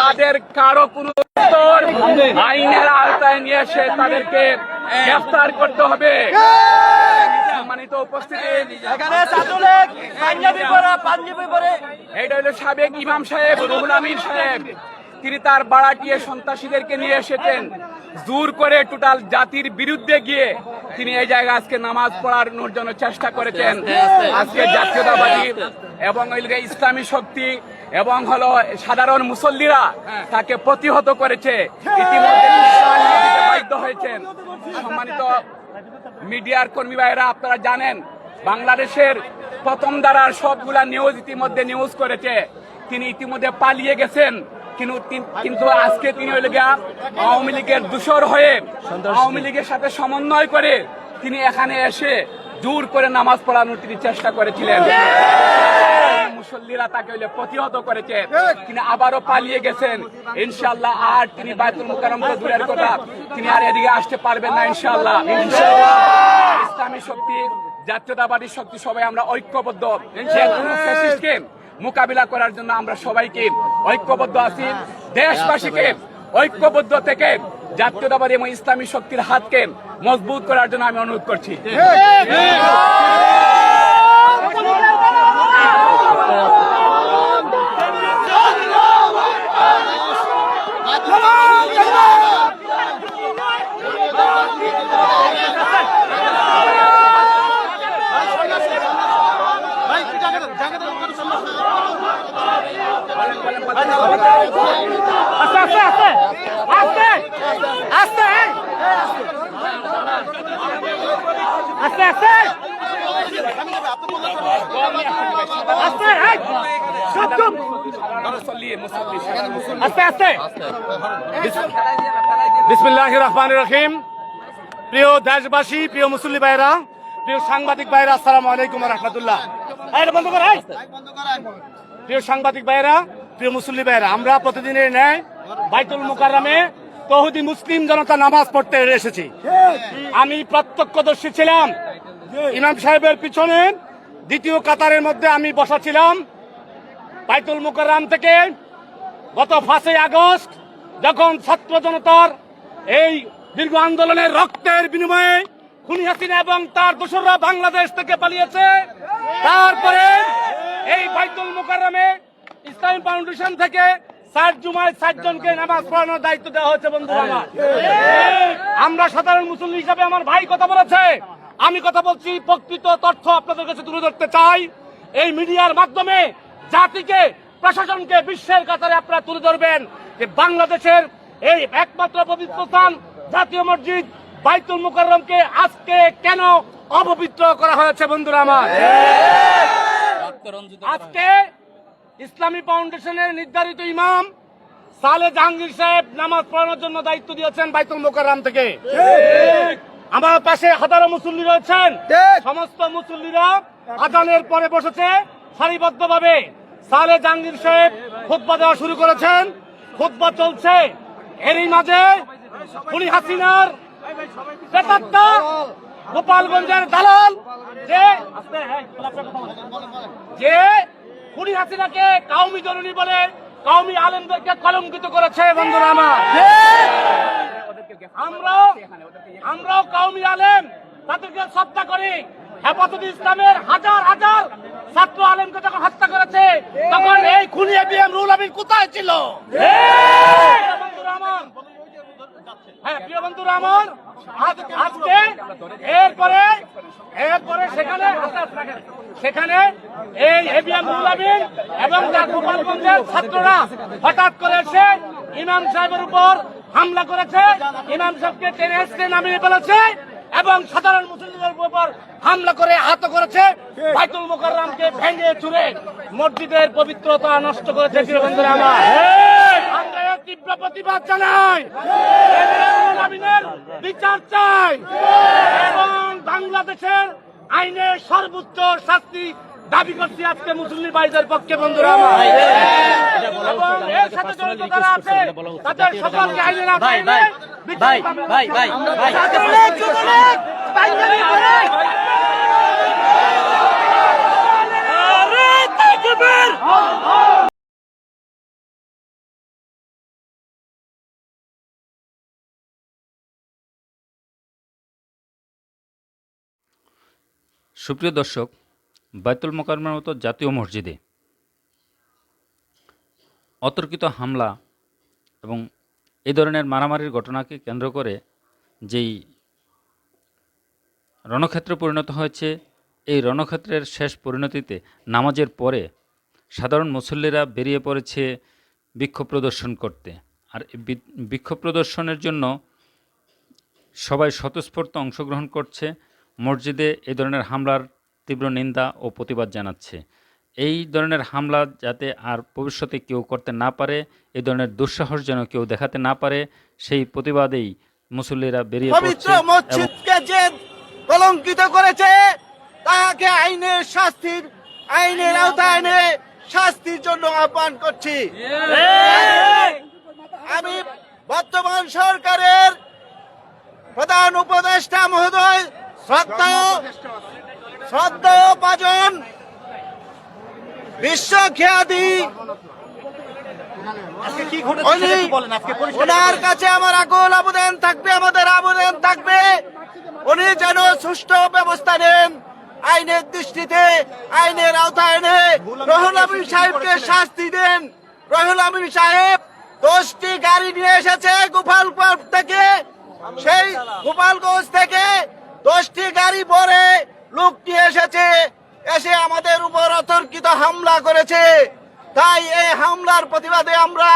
তাদের কারও কোনো আইনের আওতায় নিয়ে এসে তাদেরকে গ্রেফতার করতে হবে। সম্মানিত উপস্থিতি। এখানে ছাত্রলীগ পাঞ্জাবি পরে পাঞ্জাবি পরে। এইটা হলো সাবেক ইমাম সাহেব রুহুল আমিন সাহেব। তিনি তার বাড়াটিয়ে সন্ত্রাসীদেরকে নিয়ে এসেছেন। জোর করে টোটাল জাতির বিরুদ্ধে গিয়ে তিনি এই জায়গায় আজকে নামাজ পড়ানোর জন্য চেষ্টা করেছেন। আজকে জাতীয়তাবাদী এবং ইসলামী শক্তি এবং হলো সাধারণ মুসল্লিরা তাকে প্রতিহত করেছে। ইতিমধ্যে যেতে বাধ্য হয়েছেন সম্মানিত মিডিয়ার কর্মী ভাইরা আপনারা জানেন বাংলাদেশের প্রথম দ্বারার সবগুলা নিউজ ইতিমধ্যে নিউজ করেছে। তিনি ইতিমধ্যে পালিয়ে গেছেন। কিন্তু কিন্তু আজকে তিনি হইলে আওয়ামী লীগের দূষর হয়ে আওয়ামী লীগের সাথে সমন্বয় করে তিনি এখানে এসে জোর করে নামাজ পড়ানোর তিনি চেষ্টা করেছিলেন। মুসল্লিরা তাকে হইলে প্রতিহত করেছে। তিনি আবারও পালিয়ে গেছেন। ইনশাল্লাহ আর তিনি বায়তুল মুকাররম তো দূরের কথা তিনি আর এদিকে আসতে পারবেন না ইনশাল্লাহ ইসলামী শক্তি জাতীয়তাবাদী শক্তি সবাই আমরা ঐক্যবদ্ধ। মোকাবিলা করার জন্য আমরা সবাইকে ঐক্যবদ্ধ আছি। দেশবাসীকে ঐক্যবদ্ধ থেকে জাতীয়তাবাদী এবং ইসলামী শক্তির হাতকে মজবুত করার জন্য আমি অনুরোধ করছি। আস্তে আস্তে আস্তে আস্তে আস্তে আস্তে আস্তে আস্তে এই, চুপ। আস্তে আস্তে বিসমিল্লাহ রহমান রহিম প্রিয় দেশবাসী প্রিয় মুসল্লি ভাইরা প্রিয় সাংবাদিক ভাইরা আসসালামু আলাইকুম রহমতুল্লাহ বন্ধ কর প্রিয় সাংবাদিক ভাইরা প্রিয় মুসল্লি ভাইরা আমরা প্রতিদিনের ন্যায় বাইতুল মুকাররমে তহুদি মুসলিম জনতা নামাজ পড়তে এসেছি। আমি প্রত্যক্ষদর্শী ছিলাম। ইমাম সাহেবের পিছনে দ্বিতীয় কাতারের মধ্যে আমি বসা ছিলাম। বাইতুল মুকাররাম থেকে গত পাঁচই আগস্ট যখন ছাত্র জনতার এই দীর্ঘ আন্দোলনের রক্তের বিনিময়ে খুনি হাসিনা এবং তার দোসররা বাংলাদেশ থেকে পালিয়েছে, তারপরে এই বাইতুল মুকাররমে ইসলামী ফাউন্ডেশন থেকে ষাট জুমায় ষাট জনকে নামাজ পড়ানোর দায়িত্ব দেওয়া হয়েছে বন্ধু আমার। আমরা সাধারণ মুসলিম হিসাবে আমার ভাই কথা বলেছে। আমি কথা বলছি প্রকৃত তথ্য আপনাদের কাছে তুলে ধরতে চাই। এই মিডিয়ার মাধ্যমে জাতিকে প্রশাসনকে বিশ্বের কাতারে আপনারা তুলে ধরবেন যে বাংলাদেশের এই একমাত্র পবিত্র স্থান জাতীয় মসজিদ বাইতুল মুকাররমকে আজকে কেন অপবিত্র করা হয়েছে বন্ধুরা আমার? আজকে ইসলামী ফাউন্ডেশনের নির্ধারিত ইমাম সালে জাহাঙ্গীর সাহেব নামাজ পড়ানোর জন্য দায়িত্ব দিয়েছেন বাইতুল মোকাররাম থেকে। আমার পাশে হাজারো মুসল্লি রয়েছেন। সমস্ত মুসল্লিরা আজানের পরে বসেছে সারিবদ্ধ ভাবে সালে জাহাঙ্গীর সাহেব খুতবা দেওয়া শুরু করেছেন। খুতবা চলছে। এরই মাঝে খুনি হাসিনার গোপালগঞ্জের দালাল যে যে খুনি হাসিনাকে কাউমি জননী বলে কাউমি আলেমদেরকে কলঙ্কিত করেছে বন্ধুরা আমার আমরাও আমরাও কাউমি আলেম তাদেরকে শ্রদ্ধা করি হেফাজত ইসলামের হাজার হাজার ছাত্র আলেমকে যখন হত্যা করেছে তখন এই খুনি এবিএম রুল আমিন কোথায় ছিল হ্যাঁ প্রিয় বন্ধুরা আমার আজকে এরপরে সেখানে। সেখানে এই এবিএম মুলামিন এবং তার গোপালগঞ্জের ছাত্ররা হঠাৎ করে এসে ইমাম সাহেবের উপর হামলা করেছে। ইমাম সাহেবকে টেনে এসে নামিয়ে ফেলেছে এবং সাধারণ মুসলিমদের উপর হামলা করে আহত করেছে। বাইতুল মোকাররামকে ভেঙে চুরে মসজিদের পবিত্রতা নষ্ট করেছে বন্ধুরা আমার। আমরা তীব্র প্রতিবাদ জানাই। বিচার চাই। এবং বাংলাদেশের আইনের সর্বোচ্চ শাস্তি দাবি করছি আজকে মুসলিম ভাইদের পক্ষে বন্ধুরা এবং এর সাথে জড়িত যারা আছে তাদের সকলকে আইনের আওতায় সুপ্রিয় দর্শক, বাইতুল মোকারমের মতো জাতীয় মসজিদে অতর্কিত হামলা এবং এ ধরনের মারামারির ঘটনাকে কেন্দ্র করে যেই রণক্ষেত্রে পরিণত হয়েছে, এই রণক্ষেত্রের শেষ পরিণতিতে নামাজের পরে সাধারণ মুসল্লিরা বেরিয়ে পড়েছে বিক্ষোভ প্রদর্শন করতে। আর বিক্ষোভ প্রদর্শনের জন্য সবাই স্বতঃস্ফূর্ত অংশগ্রহণ করছে। মসজিদে এই ধরনের হামলার তীব্র নিন্দা ও প্রতিবাদ জানাচ্ছে। এই ধরনের হামলা যাতে আর ভবিষ্যতে কেউ করতে না পারে এই ধরনের দুঃসাহস যেন কেউ দেখাতে না পারে সেই প্রতিবাদেই মুসল্লিরা বেরিয়ে পবিত্র মসজিদকে যে কলঙ্কিত করেছে তাকে আইনের শাস্তির আইনের আওতায় এনে শাস্তির জন্য আহ্বান করছি। আমি বর্তমান সরকারের প্রধান উপদেষ্টা মহোদয় শ্রদ্ধেয় পাজন বিশ্বখ্যাতি। ওনার কাছে আমার আকুল আবেদন থাকবে আমাদের আবেদন থাকবে। উনি যেন সুষ্ঠু ব্যবস্থা নেন আইনের দৃষ্টিতে আইনের আওতায় এনে রহুল আমিন সাহেবকে শাস্তি দেন। রহুল আমিন সাহেব দশটি গাড়ি নিয়ে এসেছে গোপালপুর থেকে। সেই গোপালগঞ্জ থেকে দশটি গাড়ি পরে লোকটি এসেছে এসে আমাদের উপর অতর্কিত হামলা করেছে। তাই এই হামলার প্রতিবাদে আমরা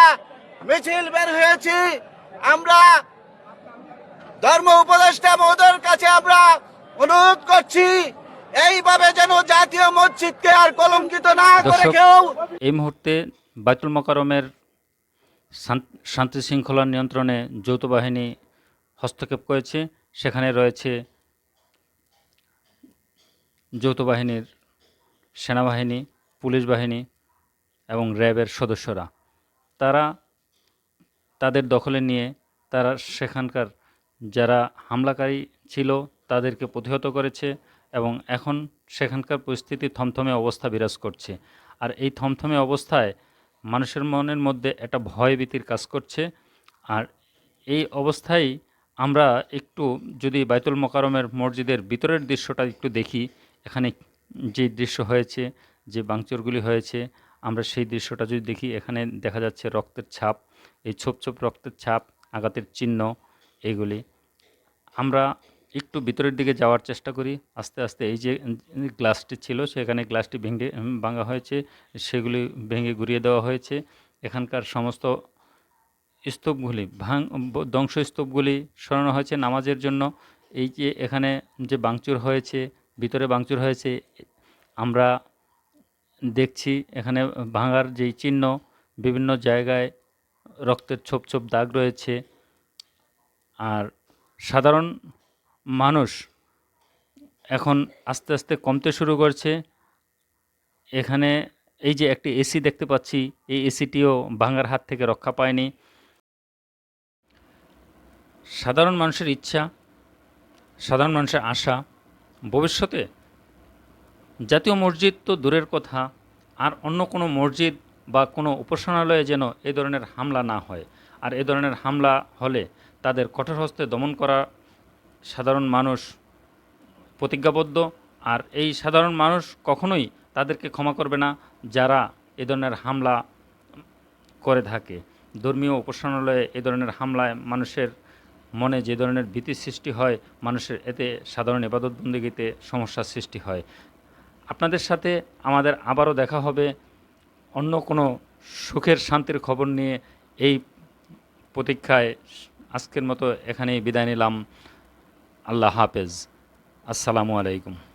মিছিল বের হয়েছি। আমরা ধর্ম উপদেষ্টা মহোদয়ের কাছে আমরা অনুরোধ করছি এইভাবে যেন জাতীয় মসজিদকে আর কলঙ্কিত না করে কেউ। এই মুহূর্তে বাইতুল মোকারমের শান- শান্তি শৃঙ্খলা নিয়ন্ত্রণে যৌথ বাহিনী হস্তক্ষেপ করেছে। সেখানে রয়েছে যৌথ বাহিনীর সেনাবাহিনী, পুলিশ বাহিনী এবং র্যাবের সদস্যরা। তারা তাদের দখলে নিয়ে তারা সেখানকার যারা হামলাকারী ছিল তাদেরকে প্রতিহত করেছে এবং এখন সেখানকার পরিস্থিতি থমথমে অবস্থা বিরাজ করছে। আর এই থমথমে অবস্থায় মানুষের মনের মধ্যে একটা ভয়ভীতির কাজ করছে। আর এই অবস্থায় আমরা একটু যদি বাইতুল মোকারমের মসজিদের ভিতরের দৃশ্যটা একটু দেখি এখানে যে দৃশ্য হয়েছে, যে বাংচুরগুলি হয়েছে, আমরা সেই দৃশ্যটা যদি দেখি, এখানে দেখা যাচ্ছে রক্তের ছাপ, এই ছোপ ছোপ রক্তের ছাপ, আঘাতের চিহ্ন, এগুলি। আমরা একটু ভিতরের দিকে যাওয়ার চেষ্টা করি। আস্তে আস্তে এই যে গ্লাসটি ছিল, সেখানে গ্লাসটি ভেঙে, ভাঙা হয়েছে, সেগুলি ভেঙে ঘুরিয়ে দেওয়া হয়েছে। এখানকার সমস্ত স্তূপগুলি ব- ধ্বংসস্তূপগুলি সরানো হয়েছে নামাজের জন্য। এই যে এখানে যে বাংচুর হয়েছে ভিতরে বাংচুর হয়েছে, আমরা দেখছি এখানে ভাঙার যেই চিহ্ন, বিভিন্ন জায়গায় রক্তের ছোপ ছোপ দাগ রয়েছে। আর সাধারণ মানুষ এখন আস্তে আস্তে কমতে শুরু করছে। এখানে এই যে একটি এসি দেখতে পাচ্ছি, এই এসিটিও ভাঙার হাত থেকে রক্ষা পায়নি। সাধারণ মানুষের ইচ্ছা, সাধারণ মানুষের আশা ভবিষ্যতে? জাতীয় মসজিদ তো দূরের কথা, আর অন্য কোনো মসজিদ বা কোনো উপাসনালয়ে যেন এ ধরনের হামলা না হয়। আর এ ধরনের হামলা হলে তাদের কঠোর হস্তে দমন করা সাধারণ মানুষ প্রতিজ্ঞাবদ্ধ, আর এই সাধারণ মানুষ কখনোই তাদেরকে ক্ষমা করবে না যারা এ ধরনের হামলা করে থাকে। ধর্মীয় উপাসনালয়ে এ ধরনের হামলায় মানুষের মনে যে ধরনের ভীতি সৃষ্টি হয় মানুষের, এতে সাধারণ ইবাদতবন্দিগিতে সমস্যার সৃষ্টি হয়। আপনাদের সাথে আমাদের আবারও দেখা হবে। অন্য কোনো সুখের, শান্তির খবর নিয়ে এই প্রতীক্ষায় আজকের মতো এখানেই বিদায় নিলাম। আল্লাহ হাফেজ। আসসালামু আলাইকুম।